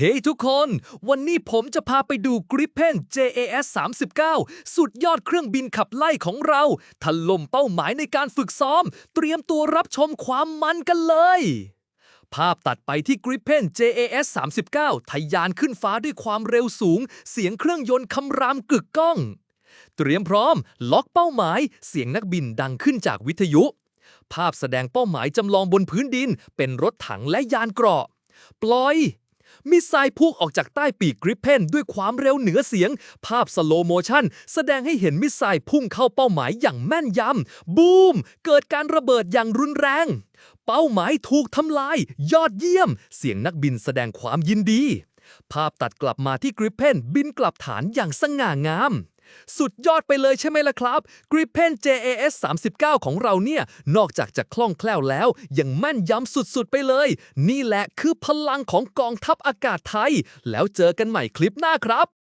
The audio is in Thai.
เฮ้ยทุกคน วันนี้ผมจะพาไปดู Gripen JAS 39 สุดยอดเครื่องบินขับไล่ของเราถล่มเป้าหมายในการฝึกซ้อม เตรียมตัวรับชมความมันกันเลย ภาพตัดไปที่ Gripen JAS 39 ทะยานขึ้นฟ้าด้วยความเร็วสูง เสียงเครื่องยนต์คำรามกึกก้อง เตรียมพร้อม ล็อกเป้าหมาย เสียงนักบินดังขึ้นจากวิทยุ ภาพแสดงเป้าหมายจำลองบนพื้นดิน เป็นรถถังและยานเกราะ ปล่อย มิสไซล์พุ่งออกจากใต้ปีกกริปเพนด้วยความเร็วเหนือเสียง ภาพสโลโมชันแสดงให้เห็นมิสไซล์พุ่งเข้าเป้าหมายอย่างแม่นยำ บูม เกิดการระเบิดอย่างรุนแรง เป้าหมายถูกทำลาย ยอดเยี่ยม เสียงนักบินแสดงความยินดี ภาพตัดกลับมาที่กริปเพนบินกลับฐานอย่างสง่างาม สุดยอดไปเลยใช่ไหมล่ะครับ Gripen JAS 39 ของเราเนี่ย นอกจากจะคล่องแคล่วแล้ว ยังแม่นยำสุดๆไปเลย นี่แหละคือพลังของกองทัพอากาศไทย แล้วเจอกันใหม่คลิปหน้าครับ